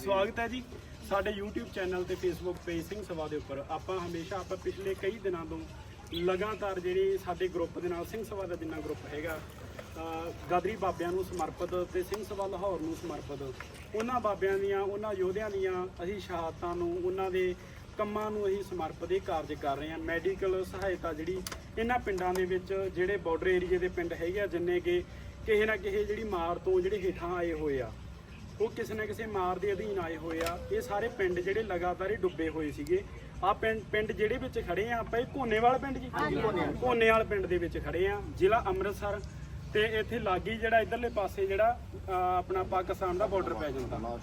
ਸਵਾਗਤ ਹੈ ਜੀ। ਸਾਡੇ YouTube ਚੈਨਲ ਤੇ Facebook ਪੇਜ ਸਿੰਘ ਸਭਾ ਦੇ ਉੱਪਰ। ਆਪਾਂ ਹਮੇਸ਼ਾ, ਆਪਾਂ ਪਿਛਲੇ ਕਈ ਦਿਨਾਂ ਤੋਂ ਲਗਾਤਾਰ ਜਿਹੜੀ ਸਾਡੇ ਗਰੁੱਪ ਦੇ ਨਾਲ ਸਿੰਘ ਸਭਾ ਦਾ ਜਿੰਨਾ ਗਰੁੱਪ ਹੈਗਾ ਗਾਦਰੀ ਬਾਬਿਆਂ ਨੂੰ ਸਮਰਪਿਤ ਤੇ ਸਿੰਘ ਸਭਾ ਲਾਹੌਰ ਨੂੰ ਸਮਰਪਿਤ, ਉਹਨਾਂ ਬਾਬਿਆਂ ਦੀਆਂ, ਉਹਨਾਂ ਯੋਧਿਆਂ ਦੀਆਂ ਅਸੀਂ ਸ਼ਹਾਦਤਾਂ ਨੂੰ, ਉਹਨਾਂ ਦੇ ਕੰਮਾਂ ਨੂੰ ਅਸੀਂ ਸਮਰਪਿਤ ਇਹ ਕਾਰਜ ਕਰ ਰਹੇ ਹਾਂ। ਮੈਡੀਕਲ ਸਹਾਇਤਾ ਜਿਹੜੀ ਇਹਨਾਂ ਪਿੰਡਾਂ ਦੇ ਵਿੱਚ, ਜਿਹੜੇ ਬਾਰਡਰ ਏਰੀਏ ਦੇ ਪਿੰਡ ਹੈਗੇ ਆ, ਜਿੰਨੇ ਕਿ ਕਿਸੇ ਨਾ ਕਿਸੇ ਜਿਹੜੀ ਮਾਰ ਤੋਂ ਜਿਹੜੇ ਹੇਠਾਂ ਆਏ ਹੋਏ ਆ ਉਹ ਕਿਸੇ ਨਾ ਕਿਸੇ ਮਾਰ ਦੇ ਅਧੀਨ ਆਏ ਹੋਏ ਆ। ਇਹ ਸਾਰੇ ਪਿੰਡ ਜਿਹੜੇ ਲਗਾਤਾਰ ਹੀ ਡੁੱਬੇ ਹੋਏ ਸੀਗੇ। ਆ ਪਿੰਡ ਪਿੰਡ ਜਿਹੜੇ ਵਿੱਚ ਖੜੇ ਆ ਆਪਾਂ ਇਹ ਕੋਨੇਵਾਲ ਪਿੰਡ ਜੀ ਕੋਨੇਵਾਲ ਪਿੰਡ ਦੇ ਵਿੱਚ ਖੜੇ ਆ ਜ਼ਿਲ੍ਹਾ ਅੰਮ੍ਰਿਤਸਰ। ਤੇ ਇੱਥੇ ਲਾਗੀ ਜਿਹੜਾ ਇਧਰਲੇ ਪਾਸੇ ਜਿਹੜਾ ਆਪਣਾ ਪਾਕਿਸਤਾਨ ਦਾ ਬਾਰਡਰ ਪੈ ਜਾਂਦਾ।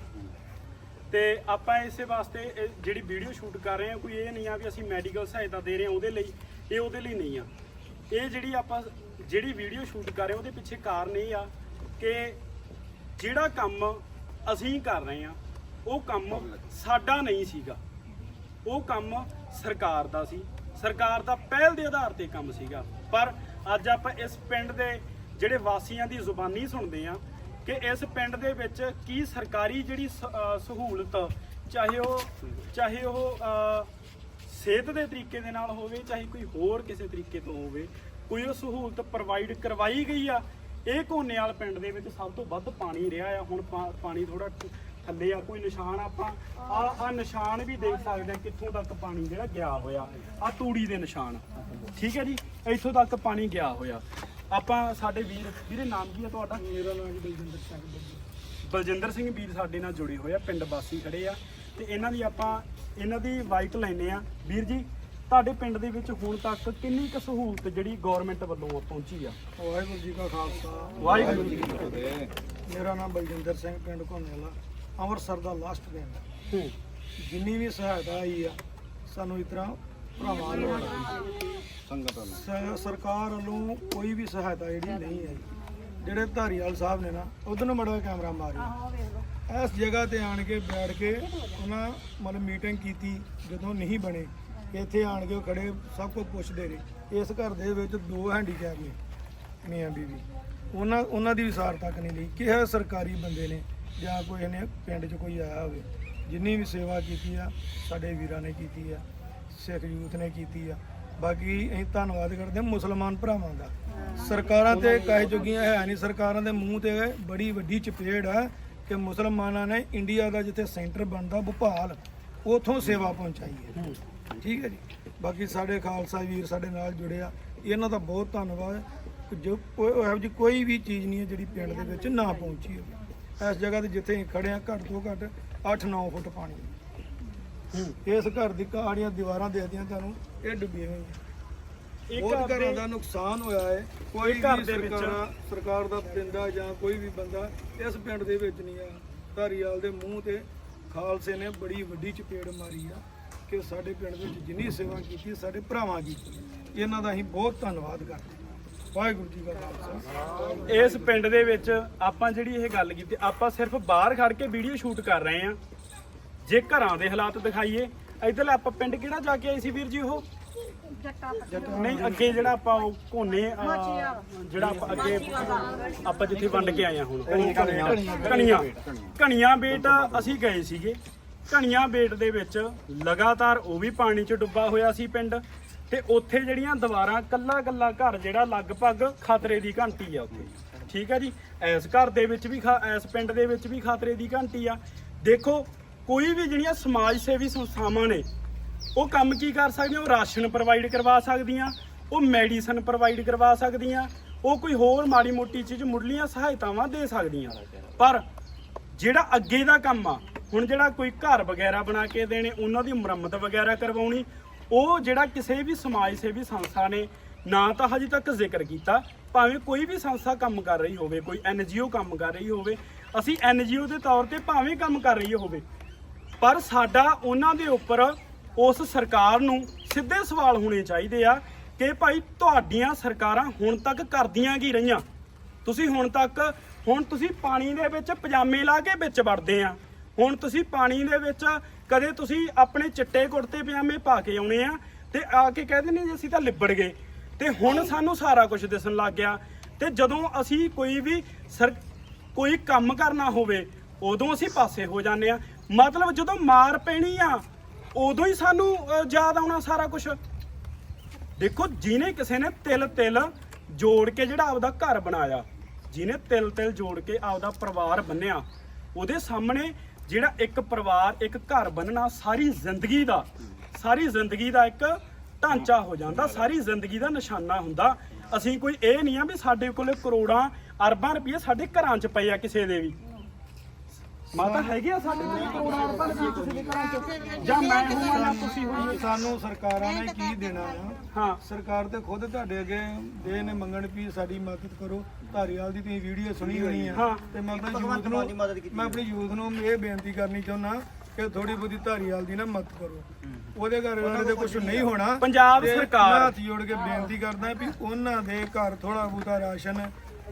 ਤੇ ਆਪਾਂ ਇਸੇ ਵਾਸਤੇ ਜਿਹੜੀ ਵੀਡੀਓ ਸ਼ੂਟ ਕਰ ਰਹੇ ਹਾਂ ਕੋਈ ਇਹ ਨਹੀਂ ਆ ਵੀ ਅਸੀਂ ਮੈਡੀਕਲ ਸਹਾਇਤਾ ਦੇ ਰਹੇ ਹਾਂ ਉਹਦੇ ਲਈ ਇਹ ਉਹਦੇ ਲਈ ਨਹੀਂ ਆ। ਇਹ ਜਿਹੜੀ ਆਪਾਂ ਜਿਹੜੀ ਵੀਡੀਓ ਸ਼ੂਟ ਕਰ ਰਹੇ ਉਹਦੇ ਪਿੱਛੇ ਕਾਰਨ ਇਹ ਆ ਕਿ ਜਿਹੜਾ ਕੰਮ ਅਸੀਂ ਕਰ ਰਹੇ ਹਾਂ। ਉਹ ਕੰਮ ਸਾਡਾ ਨਹੀਂ ਸੀਗਾ। ਉਹ ਕੰਮ ਸਰਕਾਰ ਦਾ ਸੀ। ਸਰਕਾਰ ਦਾ ਪਹਿਲ ਦੇ ਆਧਾਰ ਤੇ ਕੰਮ ਸੀਗਾ। ਪਰ ਅੱਜ ਆਪਾਂ ਇਸ ਪਿੰਡ ਦੇ ਜਿਹੜੇ ਵਾਸੀਆਂ ਦੀ ਜ਼ੁਬਾਨੀ ਸੁਣਦੇ ਆ ਕਿ ਇਸ ਪਿੰਡ ਦੇ ਵਿੱਚ ਕੀ ਸਰਕਾਰੀ ਜਿਹੜੀ ਸ- ਸਹੂਲਤ, ਚਾਹੇ ਉਹ ਚਾਹੇ ਉਹ ਸਿਹਤ ਦੇ ਤਰੀਕੇ ਦੇ ਨਾਲ ਹੋਵੇ, ਚਾਹੇ ਕੋਈ ਹੋਰ ਕਿਸੇ ਤਰੀਕੇ ਤੋਂ ਹੋਵੇ, ਕੋਈ ਉਹ ਸਹੂਲਤ ਪ੍ਰੋਵਾਈਡ ਕਰਵਾਈ ਗਈ ਆ ਇਹ ਕੋਨੇਵਾਲ ਪਿੰਡ ਦੇ ਵਿੱਚ ਸਭ ਤੋਂ ਵੱਧ ਪਾਣੀ ਰਿਹਾ ਆ। ਹੁਣ ਪਾ- ਪਾਣੀ ਥੋੜਾ ਥੱਲੇ ਆ ਕੋਈ ਨਿਸ਼ਾਨ ਆਪਾਂ ਆ ਆ ਨਿਸ਼ਾਨ ਵੀ ਦੇਖ ਸਕਦੇ ਆ ਕਿੱਥੋਂ ਤੱਕ ਪਾਣੀ ਜਿਹੜਾ ਗਿਆ ਹੋਇਆ। ਆ ਤੂੜੀ ਦੇ ਨਿਸ਼ਾਨ। ਠੀਕ ਹੈ ਜੀ? ਇੱਥੋਂ ਤੱਕ ਪਾਣੀ ਗਿਆ ਹੋਇਆ। ਆਪਾਂ ਸਾਡੇ ਵੀਰ ਵੀਰੇ ਨਾਮ ਕੀ ਹੈ ਤੁਹਾਡਾ? ਮੇਰਾ ਨਾਮ ਜੀ ਬਲਜਿੰਦਰ ਸਿੰਘ ਬਲਜਿੰਦਰ ਸਿੰਘ ਵੀਰ ਸਾਡੇ ਨਾਲ ਜੁੜੇ ਹੋਏ ਆ ਪਿੰਡ ਵਾਸੀ ਖੜੇ ਆ। ਤੇ ਇਹਨਾਂ ਦੀ ਆਪਾਂ ਇਹਨਾਂ ਦੀ ਵਾਈਟ ਲੈਨੇ ਆ। ਵੀਰ ਜੀ ਤੁਹਾਡੇ ਪਿੰਡ ਦੇ ਵਿੱਚ ਹੁਣ ਤੱਕ ਕਿੰਨੀ ਕੁ ਸਹੂਲਤ ਜਿਹੜੀ ਗਵਰਨਮੈਂਟ ਵੱਲੋਂ ਪਹੁੰਚੀ ਆ? ਵਾਹਿਗੁਰੂ ਜੀ ਕਾ ਖਾਲਸਾ। ਵਾਹਿਗੁਰੂ ਜੀ ਕੀ ਫਤਿਹ। ਮੇਰਾ ਨਾਮ ਬਲਜਿੰਦਰ ਸਿੰਘ ਪਿੰਡ ਘੋਨੇਵਾਲਾ ਅੰਮ੍ਰਿਤਸਰ ਦਾ ਲਾਸਟ ਪਿੰਡ ਜਿੰਨੀ ਵੀ ਸਹਾਇਤਾ ਆਈ ਆ ਸਾਨੂੰ ਇਸ ਤਰ੍ਹਾਂ ਭਰਾਵਾਂ ਨੂੰ ਸ- ਸਰਕਾਰ ਵੱਲੋਂ ਕੋਈ ਵੀ ਸਹਾਇਤਾ ਜਿਹੜੀ ਨਹੀਂ ਆਈ। ਜਿਹੜੇ ਧਾਰੀਵਾਲ ਸਾਹਿਬ ਨੇ ਨਾ ਉਧਰ ਨੂੰ ਮੜਾ ਕੈਮਰਾ ਮਾਰਿਆ। ਇਸ ਜਗ੍ਹਾ ਤੇ ਆਣ ਕੇ ਬੈਠ ਕੇ ਉਹਨਾਂ ਮਤਲਬ ਮੀਟਿੰਗ ਕੀਤੀ ਜਦੋਂ ਨਹੀਂ ਬਣੇ ਇੱਥੇ ਆਣ ਕੇ ਉਹ ਖੜੇ, ਸਭ ਕੁਝ ਪੁੱਛਦੇ ਰਹੇ ਇਸ ਘਰ ਦੇ ਵਿੱਚ ਦੋ ਹੈਂਡੀਕੈਪ ਨੇ, ਮੀਆਂ ਬੀਵੀ। ਉਹਨਾਂ ਉਹਨਾਂ ਦੀ ਵੀ ਸਾਰ ਤੱਕ ਨਹੀਂ ਲਈ। ਕਿਸੇ ਸਰਕਾਰੀ ਬੰਦੇ ਨੇ, ਜਾਂ ਕੋਈ ਨੇ ਪਿੰਡ 'ਚ ਕੋਈ ਆਇਆ ਹੋਵੇ, ਜਿੰਨੀ ਵੀ ਸੇਵਾ ਕੀਤੀ ਆ, ਸਾਡੇ ਵੀਰਾਂ ਨੇ ਕੀਤੀ ਆ, ਸਿੱਖ ਯੂਥ ਨੇ ਕੀਤੀ ਆ। ਬਾਕੀ ਅਸੀਂ ਧੰਨਵਾਦ ਕਰਦੇ ਹਾਂ ਮੁਸਲਮਾਨ ਭਰਾਵਾਂ ਦਾ। ਸਰਕਾਰਾਂ ਤੇ ਕਾਹੇ ਜੋਗੀਆਂ ਹੈ ਨਹੀਂ, ਸਰਕਾਰਾਂ ਦੇ ਮੂੰਹ ਤੇ ਬੜੀ ਵੱਡੀ ਚਪੇੜ ਆ ਕਿ ਮੁਸਲਮਾਨਾਂ ਨੇ ਇੰਡੀਆ ਦਾ ਜਿੱਥੇ ਸੈਂਟਰ ਬਣਦਾ, ਭੋਪਾਲ, ਉਥੋਂ ਸੇਵਾ ਪਹੁੰਚਾਈ ਹੈ। ਠੀਕ ਹੈ ਜੀ। ਬਾਕੀ ਸਾਡੇ ਖਾਲਸਾ ਵੀਰ ਸਾਡੇ ਨਾਲ ਜੁੜੇ ਆ। ਇਹਨਾਂ ਦਾ ਬਹੁਤ ਧੰਨਵਾਦ ਜੋ ਕੋਈ ਇਹੋ ਜਿਹੀ ਕੋਈ ਵੀ ਚੀਜ਼ ਨਹੀਂ ਹੈ ਜਿਹੜੀ ਪਿੰਡ ਦੇ ਵਿੱਚ ਨਾ ਪਹੁੰਚੀ ਹੋਵੇ। ਇਸ ਜਗ੍ਹਾ ਤੇ ਜਿੱਥੇ ਅਸੀਂ ਖੜੇ ਆ ਘੱਟ ਤੋਂ ਘੱਟ 8-9 ਫੁੱਟ ਪਾਣੀ। ਇਸ ਘਰ ਦੀ ਕਾੜੀਆਂ ਦੀਵਾਰਾਂ ਦੇਖਦੀਆਂ ਤੁਹਾਨੂੰ ਇਹ ਡੁੱਬੀਆਂ ਹੋਈਆਂ। ਬਹੁਤ ਘਰਾਂ ਦੇ- ਨੁਕਸਾਨ ਹੋਇਆ ਹੈ। ਕੋਈ ਘਰ ਦੇ ਵਿੱਚ- ਸਰਕਾਰ ਸਰਕਾਰ ਦਾ ਪਿੰਡਾ ਜਾਂ ਕੋਈ ਵੀ ਬੰਦਾ ਇਸ ਪਿੰਡ ਦੇ ਵਿੱਚ ਨਹੀਂ ਆ। ਧਾਰੀਵਾਲ ਦੇ ਮੂੰਹ ਤੇ ਖਾਲਸੇ ਨੇ ਬੜੀ ਵੱਡੀ ਚਪੇੜ ਮਾਰੀ ਆ। ਕਿ ਸਾਡੇ ਪਿੰਡ ਵਿੱਚ ਜਿੰਨੀ ਸੇਵਾ ਕੀਤੀ ਸਾਡੇ ਭਰਾਵਾਂ ਕੀਤੀ ਇਹਨਾਂ ਦਾ ਅਸੀਂ ਬਹੁਤ ਧੰਨਵਾਦ ਕਰਦੇ ਹਾਂ। ਵਾਹਿਗੁਰੂ ਜੀ ਕਾ ਖਾਲਸਾ। ਇਸ ਪਿੰਡ ਦੇ ਵਿੱਚ ਆਪਾਂ ਜਿਹੜੀ ਇਹ ਗੱਲ ਕੀਤੀ ਆਪਾਂ ਸਿਰਫ ਬਾਹਰ ਖੜ ਕੇ ਵੀਡੀਓ ਸ਼ੂਟ ਕਰ ਰਹੇ ਆ ਜੇ ਘਰਾਂ ਦੇ ਹਾਲਾਤ ਦਿਖਾਈਏ ਇਧਰ ਆਪਾਂ ਪਿੰਡ ਕਿਹੜਾ ਜਾ ਕੇ ਆਏ ਸੀ ਵੀਰ ਜੀ ਉਹ? ਨਹੀਂ ਅੱਗੇ ਜਿਹੜਾ ਆਪਾਂ ਉਹ ਕੋਨੇ ਅਹ, ਜਿਹੜਾ ਆਪਾਂ ਅੱਗੇ ਆਪਾਂ ਜਿੱਥੇ ਵੰਡ ਕੇ ਆਏ ਆ ਹੁਣ ਕਣੀਆਂ ਬੇਟ। ਅਸੀਂ ਗਏ ਸੀਗੇ। ਕਣੀਆਂ ਬੇਟ ਦੇ ਵਿੱਚ ਲਗਾਤਾਰ ਉਹ ਵੀ ਪਾਣੀ 'ਚ ਡੁੱਬਾ ਹੋਇਆ ਸੀ ਪਿੰਡ ਤੇ ਉੱਥੇ ਜਿਹੜੀਆਂ ਦੀਵਾਰਾਂ ਕੱਲਾ ਕੱਲਾ ਘਰ ਜਿਹੜਾ ਲਗਭਗ ਖਤਰੇ ਦੀ ਘੰਟੀ ਆ ਉੱਥੇ। ਠੀਕ ਹੈ ਜੀ? ਇਸ ਘਰ ਦੇ ਵਿੱਚ ਵੀ ਖਾ- ਇਸ ਪਿੰਡ ਦੇ ਵਿੱਚ ਵੀ ਖਤਰੇ ਦੀ ਘੰਟੀ ਆ। ਦੇਖੋ, ਕੋਈ ਵੀ ਜਿਹੜੀਆਂ ਸਮਾਜ ਸੇਵੀ ਸੰਸਥਾਵਾਂ ਨੇ, ਉਹ ਕੰਮ ਕੀ ਕਰ ਸਕਦੀਆਂ? ਉਹ ਰਾਸ਼ਨ ਪ੍ਰੋਵਾਈਡ ਕਰਵਾ ਸਕਦੀਆਂ, ਉਹ ਮੈਡੀਸਨ ਪ੍ਰੋਵਾਈਡ ਕਰਵਾ ਸਕਦੀਆਂ, ਉਹ ਕੋਈ ਹੋਰ ਮਾੜੀ ਮੋਟੀ ਚੀਜ਼ ਮੁੱਢਲੀਆਂ ਸਹਾਇਤਾਵਾਂ ਦੇ ਸਕਦੀਆਂ। ਪਰ ਜਿਹੜਾ ਅੱਗੇ ਦਾ ਕੰਮ ਆ ਹੁਣ ਜਿਹੜਾ ਕੋਈ ਘਰ ਵਗੈਰਾ ਬਣਾ ਕੇ ਦੇਣੇ, ਉਹਨਾਂ ਦੀ ਮੁਰੰਮਤ ਵਗੈਰਾ ਕਰਵਾਉਣੀ, ਉਹ ਜਿਹੜਾ ਕਿਸੇ ਵੀ ਸਮਾਜ ਸੇਵੀ ਸੰਸਥਾ ਨੇ ਨਾ ਤਾਂ ਹਜੇ ਤੱਕ ਜ਼ਿਕਰ ਕੀਤਾ, ਭਾਵੇਂ ਕੋਈ ਵੀ ਸੰਸਥਾ ਕੰਮ ਕਰ ਰਹੀ ਹੋਵੇ, ਕੋਈ ਐਨਜੀਓ ਕੰਮ ਕਰ ਰਹੀ ਹੋਵੇ, ਅਸੀਂ ਐਨਜੀਓ ਦੇ ਤੌਰ ਤੇ ਭਾਵੇਂ ਕੰਮ ਕਰ ਰਹੀ ਹੋਵੇ, ਪਰ ਸਾਡਾ ਉਹਨਾਂ ਦੇ ਉੱਪਰ ਉਸ ਸਰਕਾਰ ਨੂੰ ਸਿੱਧੇ ਸਵਾਲ ਹੋਣੇ ਚਾਹੀਦੇ ਆ ਕਿ ਭਾਈ ਤੁਹਾਡੀਆਂ ਸਰਕਾਰਾਂ ਹੁਣ ਤੱਕ ਕਰਦੀਆਂ ਕੀ ਰਹੀਆਂ? ਤੁਸੀਂ ਹੁਣ ਤੱਕ, ਹੁਣ ਤੁਸੀਂ ਪਾਣੀ ਦੇ ਵਿੱਚ ਪਜਾਮੇ ਲਾ ਕੇ ਵਿੱਚ ਵੜਦੇ ਆ। ਹੁਣ ਤੁਸੀਂ ਪਾਣੀ ਦੇ ਵਿੱਚ ਕਦੇ ਤੁਸੀਂ ਆਪਣੇ ਚਿੱਟੇ ਕੁੜਤੇ ਪਜਾਮੇ ਪਾ ਕੇ ਆਉਣੇ ਆ ਤੇ ਆ ਕੇ ਕਹਿੰਦੇ ਨੇ ਅਸੀਂ ਤਾਂ ਲਿਬੜ ਗਏ। ਤੇ ਹੁਣ ਸਾਨੂੰ ਸਾਰਾ ਕੁਝ ਦਿਸਣ ਲੱਗ ਗਿਆ। ਤੇ ਜਦੋਂ ਅਸੀਂ ਕੋਈ ਵੀ ਸਰ ਕੋਈ ਕੰਮ ਕਰਨਾ ਹੋਵੇ, ਉਦੋਂ ਅਸੀਂ ਪਾਸੇ ਹੋ ਜਾਂਦੇ ਆ। ਮਤਲਬ ਜਦੋਂ ਮਾਰ ਪੈਣੀ ਆ, ਉਦੋਂ ਹੀ ਸਾਨੂੰ ਯਾਦ ਆਉਣਾ ਸਾਰਾ ਕੁਝ ਦੇਖੋ, ਜਿਹਨੇ ਕਿਸੇ ਨੇ ਤਿਲ ਤਿਲ ਜੋੜ ਕੇ ਜਿਹੜਾ ਆਪਦਾ ਘਰ ਬਣਾਇਆ, ਜਿਹਨੇ ਤਿਲ ਤਿਲ ਜੋੜ ਕੇ ਆਪਦਾ ਪਰਿਵਾਰ ਬੰਨਿਆ, ਉਹਦੇ ਸਾਹਮਣੇ ਜਿਹੜਾ ਇੱਕ ਪਰਿਵਾਰ, ਇੱਕ ਘਰ ਬੰਨਣਾ ਸਾਰੀ ਜ਼ਿੰਦਗੀ ਦਾ, ਸਾਰੀ ਜ਼ਿੰਦਗੀ ਦਾ ਇੱਕ ਢਾਂਚਾ ਹੋ ਜਾਂਦਾ, ਸਾਰੀ ਜ਼ਿੰਦਗੀ ਦਾ ਨਿਸ਼ਾਨਾ ਹੁੰਦਾ। ਅਸੀਂ ਕੋਈ ਇਹ ਨਹੀਂ ਆ ਵੀ ਸਾਡੇ ਕੋਲੇ ਕਰੋੜਾਂ ਅਰਬਾਂ ਰੁਪਏ ਸਾਡੇ ਘਰਾਂ 'ਚ ਪਏ ਆ ਕਿਸੇ ਦੇ ਵੀ। ਮਾਤਾ ਹੈਗੇ ਆ ਸਾਡੇ ਕੋਲੇ? ਕਰੋੜਾਂ ਰੁਪਏ ਕਿਸੇ ਦੇ ਘਰਾਂ 'ਚ। ਜਾਂ ਮੈਂ ਹੋਵਾਂ ਜਾਂ ਤੁਸੀਂ ਹੋਈਏ ਸਾਨੂੰ ਸਰਕਾਰਾਂ ਨੇ ਕੀ ਦੇਣਾ? ਆ ਹਾਂ। ਸਰਕਾਰ ਤੇ ਖੁਦ ਤੁਹਾਡੇ ਅੱਗੇ ਦੇ ਨੇ ਮੰਗਣ ਵੀ ਸਾਡੀ ਮਦਦ ਕਰੋ। ਧਾਰੀਵਾਲ ਦੀ ਤੁਸੀਂ ਵੀਡੀਓ ਸੁਣੀ ਹੋਣੀ ਆ। ਹਾਂ। ਤੇ ਮੈਂ ਆਪਣੀ ਯੂਥ ਨੂੰ ਮੈਂ ਆਪਣੀ ਯੂਥ ਨੂੰ ਇਹ ਬੇਨਤੀ ਕਰਨੀ ਚਾਹੁੰਦਾ ਕਿ ਥੋੜੀ ਬਹੁਤੀ ਧਾਰੀਵਾਲ ਦੀ ਨਾ ਮਦਦ ਕਰੋ। ਉਹਦੇ ਘਰ ਉਹਨਾਂ ਦੇ ਕੁਝ ਨਹੀਂ ਹੋਣਾ। ਪੰਜਾਬ ਸਰਕਾਰ- ਹੱਥ ਜੋੜ ਕੇ ਬੇਨਤੀ ਕਰਦਾ ਵੀ ਉਹਨਾਂ ਦੇ ਘਰ ਥੋੜਾ ਬਹੁਤਾ ਰਾਸ਼ਨ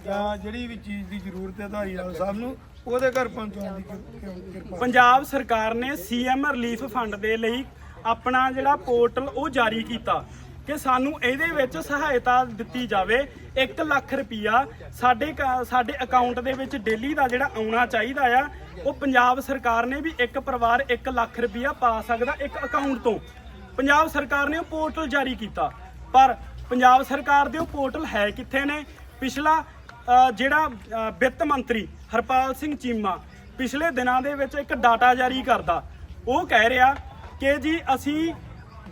ਜਾਂ ਜਿਹੜੀ ਵੀ ਚੀਜ਼ ਦੀ ਜ਼ਰੂਰਤ ਹੈ ਧਾਰੀਵਾਲ ਸਾਹਿਬ ਨੂੰ, ਉਹਦੇ ਘਰ ਪਹੁੰਚਾਉਣ ਦੀ ਕਿਰ- ਕਿਰਪਾ ਪੰਜਾਬ ਸਰਕਾਰ ਨੇ ਸੀਐਮ ਰਿਲੀਫ ਫੰਡ ਦੇ ਲਈ ਆਪਣਾ ਜਿਹੜਾ ਪੋਰਟਲ ਉਹ ਜਾਰੀ ਕੀਤਾ ਕਿ ਸਾਨੂੰ ਇਹਦੇ ਵਿੱਚ ਸਹਾਇਤਾ ਦਿੱਤੀ ਜਾਵੇ। 1 ਲੱਖ ਰੁਪਈਆ ਸਾਡੇ ਕ- ਸਾਡੇ ਅਕਾਊਂਟ ਦੇ ਵਿੱਚ ਡੇਲੀ ਦਾ ਜਿਹੜਾ ਆਉਣਾ ਚਾਹੀਦਾ ਆ, ਉਹ ਪੰਜਾਬ ਸਰਕਾਰ ਨੇ ਵੀ ਇੱਕ ਪਰਿਵਾਰ 1 ਲੱਖ ਰੁਪਈਆ ਪਾ ਸਕਦਾ ਇੱਕ ਅਕਾਊਂਟ ਤੋਂ। ਪੰਜਾਬ ਸਰਕਾਰ ਨੇ ਉਹ ਪੋਰਟਲ ਜਾਰੀ ਕੀਤਾ। ਪਰ ਪੰਜਾਬ ਸਰਕਾਰ ਦੇ ਉਹ ਪੋਰਟਲ ਹੈ ਕਿੱਥੇ ਨੇ? ਪਿਛਲਾ ਜਿਹੜਾ ਵਿੱਤ ਮੰਤਰੀ ਹਰਪਾਲ ਸਿੰਘ ਚੀਮਾ ਪਿਛਲੇ ਦਿਨਾਂ ਦੇ ਵਿੱਚ ਇੱਕ ਡਾਟਾ ਜਾਰੀ ਕਰਦਾ। ਉਹ ਕਹਿ ਰਿਹਾ ਕਿ ਜੀ ਅਸੀਂ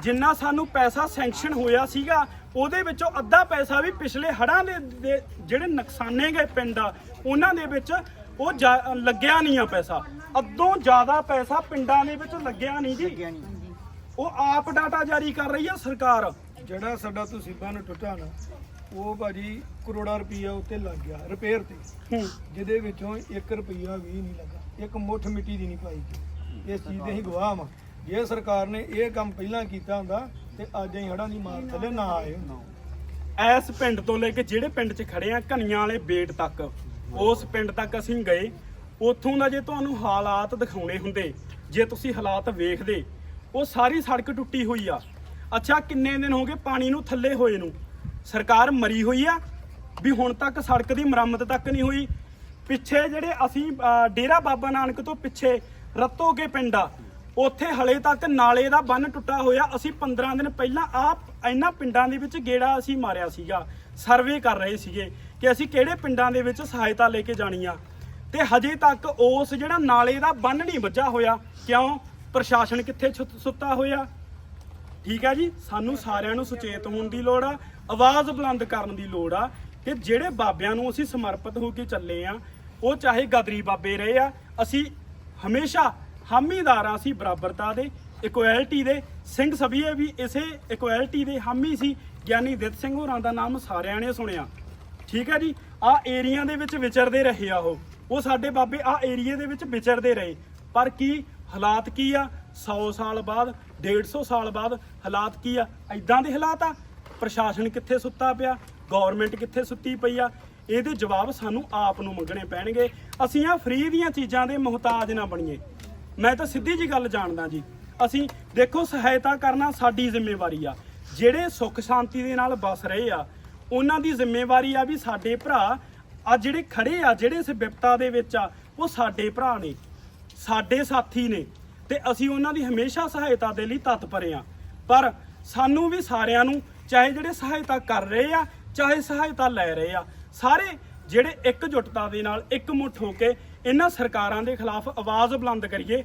ਜਿੰਨਾ ਸਾਨੂੰ ਪੈਸਾ ਸੈਂਕਸ਼ਨ ਹੋਇਆ ਸੀਗਾ ਉਹਦੇ ਵਿੱਚੋਂ ਅੱਧਾ ਪੈਸਾ ਵੀ ਪਿਛਲੇ ਹੜ੍ਹਾਂ ਦੇ ਜਿਹੜੇ ਨੁਕਸਾਨੇ ਗਏ ਪਿੰਡ ਆ ਉਹਨਾਂ ਦੇ ਵਿੱਚ ਉਹ ਜਾ- ਲੱਗਿਆ ਨਹੀਂ ਆ ਪੈਸਾ। ਅੱਧੋਂ ਜ਼ਿਆਦਾ ਪੈਸਾ ਪਿੰਡਾਂ ਦੇ ਵਿੱਚ ਲੱਗਿਆ ਨਹੀਂ ਜੀ। ਉਹ ਆਪ ਡਾਟਾ ਜਾਰੀ ਕਰ ਰਹੀ ਆ ਸਰਕਾਰ। ਜਿਹੜਾ ਸਾਡਾ ਤੁਸੀਂ ਬੰਨ ਟੁੱਟਾ ਨਾ ਉਹ ਭਾਜੀ ਕਰੋੜਾਂ ਰੁਪਈਆ ਉੱਤੇ ਲੱਗ ਗਿਆ ਰਿਪੇਅਰ ਤੇ। ਹੂੰ। ਜਿਹਦੇ ਵਿੱਚੋਂ 1 ਰੁਪਈਆ ਵੀ ਨਹੀਂ ਲੱਗਾ ਇੱਕ ਮੁੱਠ ਮਿੱਟੀ ਦੀ ਨਹੀਂ ਪਾਈ ਗਈ। ਇਸ ਚੀਜ਼ ਦੇ ਹੀ ਗਵਾਹ ਵਾਂ। ਜੇ ਸਰਕਾਰ ਨੇ ਇਹ ਕੰਮ ਪਹਿਲਾਂ ਕੀਤਾ ਹੁੰਦਾ ਤੇ ਅੱਜ ਅਸੀਂ ਹੜਾਂ ਦੀ ਮਾਰ ਥੱਲੇ ਨਾ ਆਏ ਹੁੰਦੇ ਐਸ ਪਿੰਡ ਤੋਂ ਲੈ ਕੇ ਜਿਹੜੇ ਪਿੰਡ 'ਚ ਖੜੇ ਆ ਕਨੀਆਂ ਵਾਲੇ ਬੇਟ ਤੱਕ ਉਸ ਪਿੰਡ ਤੱਕ ਅਸੀਂ ਗਏ। ਉੱਥੋਂ ਦਾ ਜੇ ਤੁਹਾਨੂੰ ਹਾਲਾਤ ਦਿਖਾਉਣੇ ਹੁੰਦੇ ਜੇ ਤੁਸੀਂ ਹਾਲਾਤ ਵੇਖਦੇ ਉਹ ਸਾਰੀ ਸੜਕ ਟੁੱਟੀ ਹੋਈ ਆ। ਅੱਛਾ ਕਿੰਨੇ ਦਿਨ ਹੋ ਗਏ ਪਾਣੀ ਨੂੰ ਥੱਲੇ ਹੋਏ ਨੂੰ? ਸਰਕਾਰ ਮਰੀ ਹੋਈ ਆ ਵੀ ਹੁਣ ਤੱਕ ਸੜਕ ਦੀ ਮੁਰੰਮਤ ਤੱਕ ਨਹੀਂ ਹੋਈ। ਪਿੱਛੇ ਜਿਹੜੇ ਅਸੀਂ ਡੇਰਾ ਬਾਬਾ ਨਾਨਕ ਤੋਂ ਪਿੱਛੇ ਰਤੋਗੇ ਪਿੰਡ ਆ, ਉੱਥੇ ਹਲੇ ਤੱਕ ਨਾਲੇ ਦਾ ਬੰਨ ਟੁੱਟਾ ਹੋਇਆ। ਅਸੀਂ 15 ਦਿਨ ਪਹਿਲਾਂ ਆਪ ਇਹਨਾਂ ਪਿੰਡਾਂ ਦੇ ਵਿੱਚ ਗੇੜਾ ਅਸੀਂ ਮਾਰਿਆ ਸੀਗਾ। ਸਰਵੇ ਕਰ ਰਹੇ ਸੀਗੇ ਕਿ ਅਸੀਂ ਕਿਹੜੇ ਪਿੰਡਾਂ ਦੇ ਵਿੱਚ ਸਹਾਇਤਾ ਲੈ ਕੇ ਜਾਣੀ ਆ। ਤੇ ਹਜੇ ਤੱਕ ਉਸ ਜਿਹੜਾ ਨਾਲੇ ਦਾ ਬੰਨ ਨਹੀਂ ਵੱਜਾ ਹੋਇਆ, ਕਿਉਂ? ਪ੍ਰਸ਼ਾਸਨ ਕਿੱਥੇ ਛੁ- ਸੁੱਤਾ ਹੋਇਆ? ਠੀਕ ਹੈ ਜੀ? ਸਾਨੂੰ ਸਾਰਿਆਂ ਨੂੰ ਸੁਚੇਤ ਹੋਣ ਦੀ ਲੋੜ ਆ। ਆਵਾਜ਼ ਬੁਲੰਦ ਕਰਨ ਦੀ ਲੋੜ ਆ ਕਿ ਜਿਹੜੇ ਬਾਬਿਆਂ ਨੂੰ ਅਸੀਂ ਸਮਰਪਿਤ ਹੋ ਕੇ ਚੱਲੇ ਆ, ਉਹ ਚਾਹੇ ਗਦਰੀ ਬਾਬੇ ਰਹੇ ਆ, ਅਸੀਂ ਹਮੇਸ਼ਾ ਹਾਮੀਦਾਰ ਹਾਮੀਦਾਰਾਂ ਅਸੀਂ ਬਰਾਬਰਤਾ ਦੇ ਇਕੁਐਲਿਟੀ ਦੇ, ਸਿੰਘ ਸਭੀਏ ਵੀ ਇਸੇ ਇਕੁਐਲਿਟੀ ਦੇ ਹਾਮੀ ਸੀ, ਗਿਆਨੀ ਦਿੱਤ ਸਿੰਘ ਹੋਰਾਂ ਦਾ ਨਾਮ ਸਾਰਿਆਂ ਨੇ ਸੁਣਿਆ। ਠੀਕ ਹੈ ਜੀ, ਆ ਏਰੀਆ ਦੇ ਵਿੱਚ ਵਿਚਰਦੇ ਰਹੇ ਆ ਉਹ ਉਹ ਸਾਡੇ ਬਾਬੇ ਆ ਏਰੀਏ ਦੇ ਵਿੱਚ ਵਿਚਰਦੇ ਰਹੇ। ਪਰ ਕੀ ਹਾਲਾਤ ਕੀ ਆ? 100 ਸਾਲ ਬਾਅਦ 150 ਸਾਲ ਬਾਅਦ ਹਾਲਾਤ ਕੀ ਆ? ਐਦਾਂ ਦੇ ਹਾਲਾਤ ਆ? ਪ੍ਰਸ਼ਾਸਨ ਕਿੱਥੇ ਸੁੱਤਾ ਪਿਆ ਗਵਰਨਮੈਂਟ ਕਿੱਥੇ ਸੁੱਤੀ ਪਈ ਆ, ਇਹਦੇ ਜਵਾਬ ਸਾਨੂੰ ਆਪ ਨੂੰ ਮੰਗਣੇ ਪੈਣਗੇ। ਅਸੀਂ ਆ ਫ੍ਰੀ ਦੀਆਂ ਚੀਜ਼ਾਂ ਦੇ ਮੁਹਤਾਜ ਨਾ ਬਣੀਏ। ਮੈਂ ਤਾਂ ਸਿੱਧੀ ਜੀ ਗੱਲ ਜਾਣਦਾ ਜੀ। ਅਸੀਂ ਦੇਖੋ ਸਹਾਇਤਾ ਕਰਨਾ ਸਾਡੀ ਜ਼ਿੰਮੇਵਾਰੀ ਆ। ਜਿਹੜੇ ਸੁੱਖ ਸ਼ਾਂਤੀ ਦੇ ਨਾਲ ਬਸ ਰਹੇ ਆ, ਉਹਨਾਂ ਦੀ ਜ਼ਿੰਮੇਵਾਰੀ ਆ ਵੀ ਸਾਡੇ ਭਰਾ ਆ ਜਿਹੜੇ ਖੜੇ ਆ, ਜਿਹੜੇ ਇਸ ਵਿਪਤਾ ਦੇ ਵਿੱਚ ਆ, ਉਹ ਸਾਡੇ ਭਰਾ ਨੇ, ਸਾਡੇ ਸਾਥੀ ਨੇ। ਤੇ ਅਸੀਂ ਉਹਨਾਂ ਦੀ ਹਮੇਸ਼ਾ ਸਹਾਇਤਾ ਦੇ ਲਈ ਤਤਪਰ ਆ। ਪਰ ਸਾਨੂੰ ਵੀ ਸਾਰਿਆਂ ਨੂੰ ਚਾਹੇ ਜਿਹੜੇ ਸਹਾਇਤਾ ਕਰ ਰਹੇ ਆ, ਚਾਹੇ ਸਹਾਇਤਾ ਲੈ ਰਹੇ ਆ, ਸਾਰੇ ਜਿਹੜੇ ਇਕਜੁੱਟਤਾ ਦੇ ਨਾਲ ਇਕਮੁੱਠ ਹੋ ਕੇ ਇਹਨਾਂ ਸਰਕਾਰਾਂ ਦੇ ਖਿਲਾਫ ਆਵਾਜ਼ ਬੁਲੰਦ ਕਰੀਏ